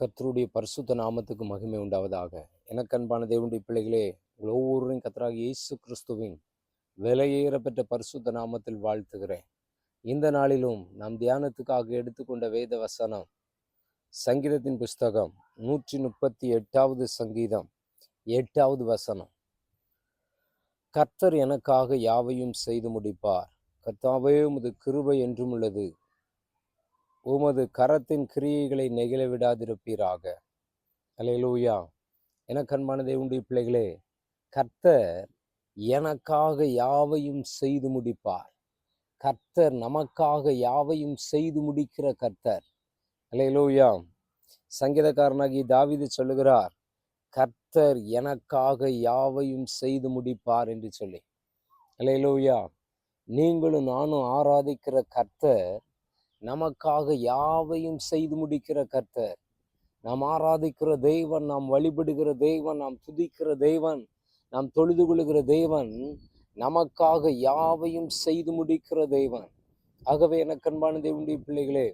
கர்த்தருடைய பரிசுத்த நாமத்துக்கு மகிமை உண்டாவதாக. எனக்கு அன்பான தேவனுடைய பிள்ளைகளே உங்கள் ஒவ்வொருவரையும் கத்தராக இயேசு கிறிஸ்துவின் விலையேறப்பட்ட பரிசுத்த நாமத்தில் வாழ்த்துகிறேன். இந்த நாளிலும் நாம் தியானத்துக்காக எடுத்துக்கொண்ட வேத வசனம் சங்கீதத்தின் புஸ்தகம் நூற்றி முப்பத்தி எட்டாவது சங்கீதம் எட்டாவது வசனம். கர்த்தர் எனக்காக யாவையும் செய்து முடிப்பார். கர்த்தாவே உமது கிருபை என்றும் உள்ளது. உமது கரத்தின் கிரியைகளை நெகிழ விடாதிருப்பீராக. அலையலூயா எனக்கு அன்பான தேவனுடைய பிள்ளைகளே கர்த்தர் எனக்காக யாவையும் செய்து முடிப்பார். கர்த்தர் நமக்காக யாவையும் செய்து முடிக்கிற கர்த்தர். அலையலூயா சங்கீதக்காரனாகி தாவிது சொல்லுகிறார் கர்த்தர் எனக்காக யாவையும் செய்து முடிப்பார் என்று சொல்லி. அலையலூயா நீங்களும் நானும் ஆராதிக்கிற கர்த்தர் நமக்காக யாவையும் செய்து முடிக்கிற கர்த்தர். நாம் ஆராதிக்கிற தெய்வன் நாம் வழிபடுகிற தெய்வன் நாம் துதிக்கிற தெய்வன் நாம் தொழுது கொள்கிற தெய்வன் நமக்காக யாவையும் செய்து முடிக்கிற தெய்வன் ஆகவே எனக்கு அன்பான தேவனுடைய பிள்ளைகளே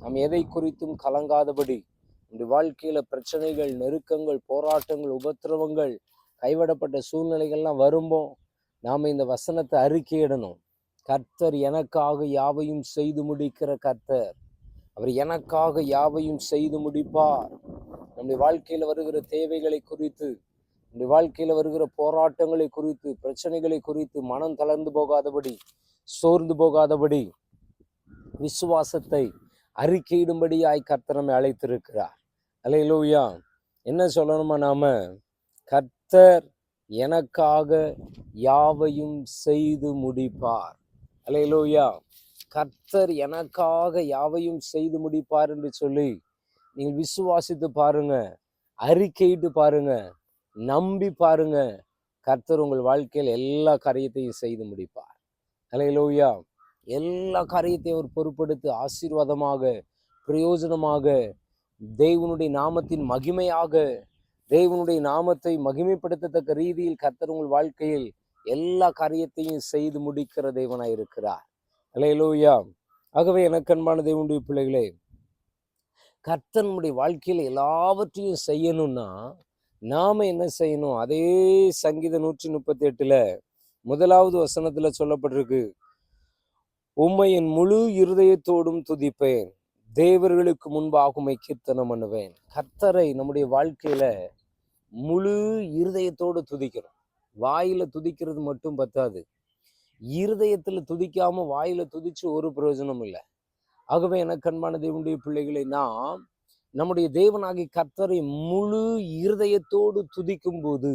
நாம் எதை குறித்தும் கலங்காதபடி நம்முடைய வாழ்க்கையில பிரச்சனைகள் நெருக்கங்கள் போராட்டங்கள் உபத்திரவங்கள் கைவிடப்பட்ட சூழ்நிலைகள்லாம் வரும்போ நாம் இந்த வசனத்தை அறிக்கையிடணும். கர்த்தர் எனக்காக யாவையும் செய்து முடிக்கிற கர்த்தர். அவர் எனக்காக யாவையும் செய்து முடிப்பார். நம்முடைய வாழ்க்கையில் வருகிற தேவைகளை குறித்து நம்முடைய வாழ்க்கையில் வருகிற போராட்டங்களை குறித்து பிரச்சனைகளை குறித்து மனம் தளர்ந்து போகாதபடி சோர்ந்து போகாதபடி விசுவாசத்தை அறிக்கையிடும்படியாய் கர்த்தர் நம்மை அழைத்திருக்கிறார். அலையிலூயா என்ன சொல்லணுமா நாம? கர்த்தர் எனக்காக யாவையும் செய்து முடிப்பார். அலையிலோயா. கர்த்தர் எனக்காக யாவையும் செய்து முடிப்பார் என்று சொல்லி நீங்கள் விசுவாசித்து பாருங்க அறிக்கையிட்டு பாருங்க நம்பி பாருங்க. கர்த்தர் உங்கள் வாழ்க்கையில் எல்லா காரியத்தையும் செய்து முடிப்பார். அலையிலோயா. எல்லா காரியத்தையும் அவர் பொறுப்படுத்தி ஆசீர்வாதமாக பிரயோஜனமாக தேவனுடைய நாமத்தின் மகிமையாக தேவனுடைய நாமத்தை மகிமைப்படுத்தத்தக்க ரீதியில் கர்த்தர் உங்கள் வாழ்க்கையில் எல்லா காரியத்தையும் செய்து முடிக்கிற தேவனாய் இருக்கிறார். அலையலூயா ஆகவே எனக்கு அன்பான தேவனுடைய பிள்ளைகளே கர்த்தனுடைய வாழ்க்கையில் எல்லாவற்றையும் செய்யணும்னா நாம என்ன செய்யணும்? அதே சங்கீத நூற்றி முப்பத்தி எட்டுல முதலாவது வசனத்துல சொல்லப்பட்டிருக்கு உம்மை என் முழு இருதயத்தோடும் துதிப்பேன் தேவர்களுக்கு முன்பாக கீர்த்தனம் பண்ணுவேன். கர்த்தரை நம்முடைய வாழ்க்கையில முழு இருதயத்தோடு துதிக்கிறோம். வாயில துதிக்கிறது மட்டும் பத்தாது. இருதயத்துல துதிக்காம வாயில துதிச்சு ஒரு பிரயோஜனம் இல்லை. ஆகவே எனக்கு அன்பான தேவனுடைய பிள்ளைகளை நாம் நம்முடைய தேவனாகி கர்த்தரை முழு இருதயத்தோடு துதிக்கும் போது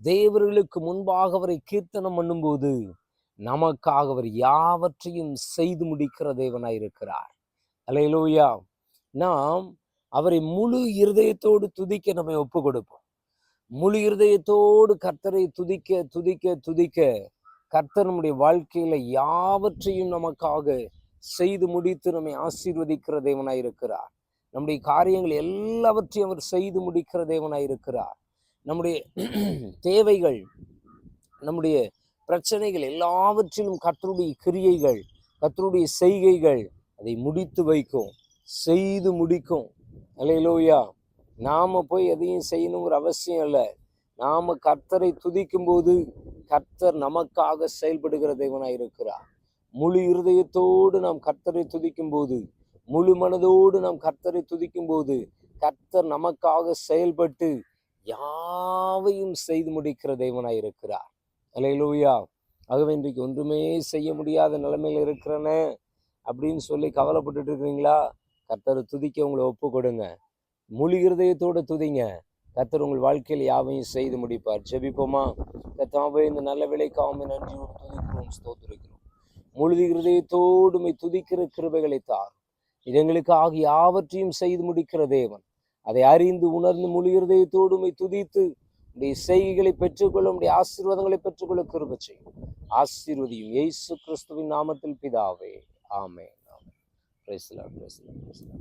தேவர்களுக்கு முன்பாக அவரை கீர்த்தனம் பண்ணும்போது நமக்காக அவர் யாவற்றையும் செய்து முடிக்கிற தேவனாயிருக்கிறார் அலையலோயா நாம் அவரை முழு இருதயத்தோடு துதிக்க நம்ம ஒப்பு கொடுப்போம் முழு இருதயத்தோடு கர்த்தரை துதிக்க துதிக்க துதிக்க கர்த்தர் நம்முடைய வாழ்க்கையில யாவற்றையும் நமக்காக செய்து முடித்து நம்மை ஆசீர்வதிக்கிற தேவனாய் இருக்கிறார். நம்முடைய காரியங்கள் எல்லாவற்றையும் அவர் செய்து முடிக்கிற தேவனாய் இருக்கிறார். நம்முடைய தேவைகள் நம்முடைய பிரச்சனைகள் எல்லாவற்றிலும் கர்த்தருடைய கிரியைகள் கர்த்தருடைய செய்கைகள் அதை முடித்து வைக்கும் செய்து முடிக்கும். அலையிலோயா நாம் போய் எதையும் செய்யணுங்கிற அவசியம் இல்லை. நாம் கர்த்தரை துதிக்கும் போது கர்த்தர் நமக்காக செயல்படுகிற தெய்வனாக இருக்கிறார். முழு இருதயத்தோடு நாம் கர்த்தரை துதிக்கும் போது முழு மனதோடு நாம் கர்த்தரை துதிக்கும் போது கர்த்தர் நமக்காக செயல்பட்டு யாவையும் செய்து முடிக்கிற தெய்வனாக இருக்கிறார். அலையிலூயா ஆகவே இன்றைக்கு ஒன்றுமே செய்ய முடியாத நிலைமையில் இருக்கிறன அப்படின்னு சொல்லி கவலைப்பட்டுட்டு இருக்கிறீங்களா? கர்த்தரை துதிக்க உங்களை ஒப்பு கொடுங்க முழு இருதயத்தோடு துதிங்க. கத்தர் உங்கள் வாழ்க்கையில் யாவையும் செய்து முடிப்பார். ஜெபிப்போமா? கத்தாவே இந்த நல்ல விலைக்காவும் நன்றியோடு துதிக்கிறோம் ஸ்தோத்திருக்கிறோம். முழு இருதயத்தோடுமை துதிக்கிற கிருபைகளை தார் இது யாவற்றையும் செய்து முடிக்கிற தேவன். அதை அறிந்து உணர்ந்து முழு இருதயத்தோடுமை துதித்து உடைய செய்கைகளை பெற்றுக்கொள்ள உடைய ஆசீர்வாதங்களை பெற்றுக்கொள்ள கிருபை செய்யும். ஆசீர்வதியும் இயேசு கிறிஸ்துவின் நாமத்தில் பிதாவே. ஆமே ஆமே பிரேசலா பிரேசலா பிரேசலா